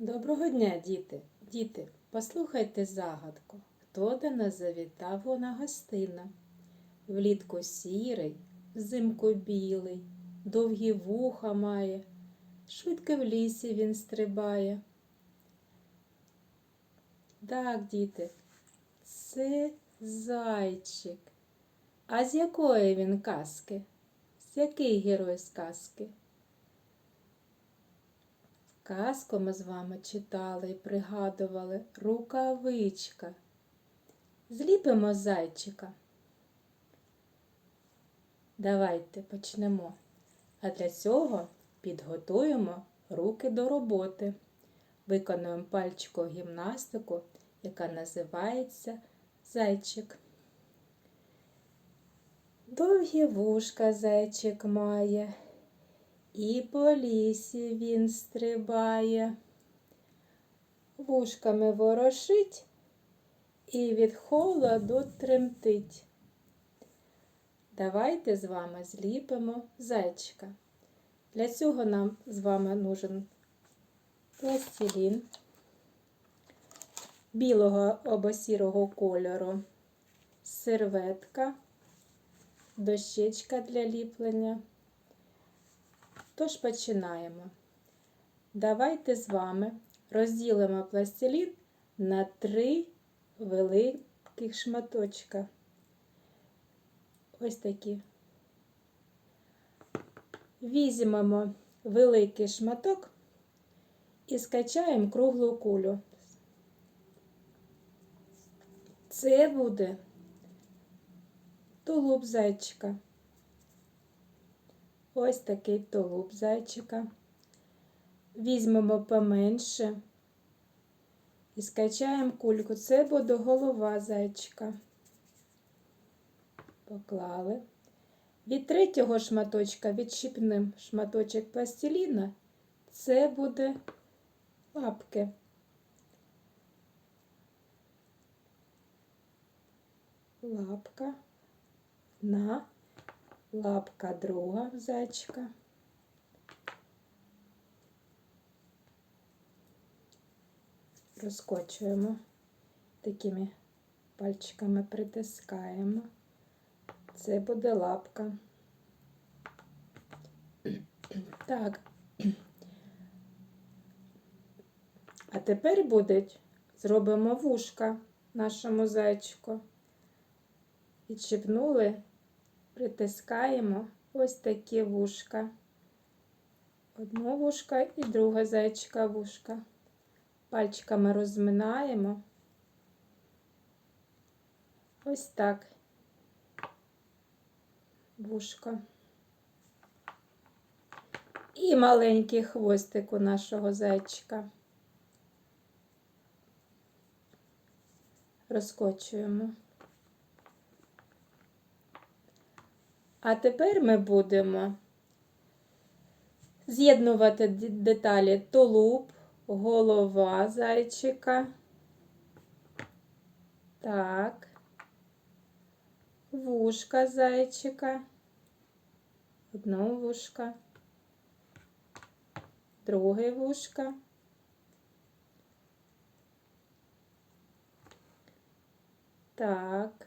Доброго дня, діти! Діти, послухайте загадку. Хто до нас завітав вона гостина? Влітку сірий, взимку білий, довгі вуха має, швидко в лісі він стрибає. Так, діти, це зайчик. А з якої він казки? З який герой з казки? Казку ми з вами читали і пригадували рукавичка. Зліпимо зайчика. Давайте почнемо. А для цього підготуємо руки до роботи. Виконуємо пальчикову гімнастику, яка називається зайчик. Довгі вушка зайчик має. І по лісі він стрибає, вушками ворошить і від холоду тремтить. Давайте з вами зліпимо зайчика. Для цього нам з вами нужен пластилін білого або сірого кольору, серветка, дощечка для ліплення. Тож починаємо. Давайте з вами розділимо пластилін на три великих шматочка. Ось такі. Візьмемо великий шматок і скачаємо круглу кулю. Це буде тулуб зайчика. Ось такий тулуб зайчика. Візьмемо поменше і скачаємо кульку. Це буде голова зайчика. Поклали. Від третього шматочка відщипнемо шматочок пластиліна. Це буде лапки. Лапка на лапка друга зайчика. Розкочуємо, такими пальчиками притискаємо. Це буде лапка. Так. А тепер будуть, зробимо вушка нашому зайчику. Відчіпнули притискаємо ось такі вушка. Одну вушка і друга зайчика вушка. Пальчиками розминаємо. Ось так. Вушка. І маленький хвостик у нашого зайчика. Розкочуємо. А тепер ми будемо з'єднувати деталі тулуб, голова зайчика. Так, вушка зайчика, одно вушка, друге вушка. Так,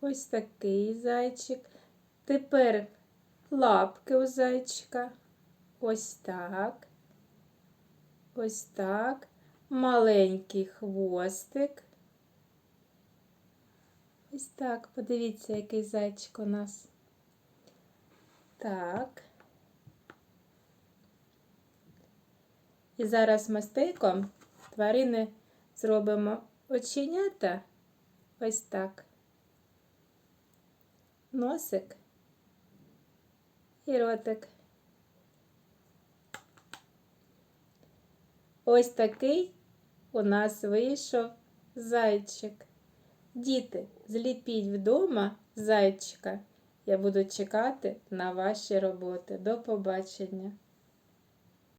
ось такий зайчик. Тепер лапки у зайчика. Ось так. Ось так. Маленький хвостик. Ось так. Подивіться, який зайчик у нас. Так. І зараз мастейком тварини зробимо оченята. Ось так. Носик і ротик. Ось такий у нас вийшов зайчик. Діти, зліпіть вдома зайчика. Я буду чекати на ваші роботи. До побачення!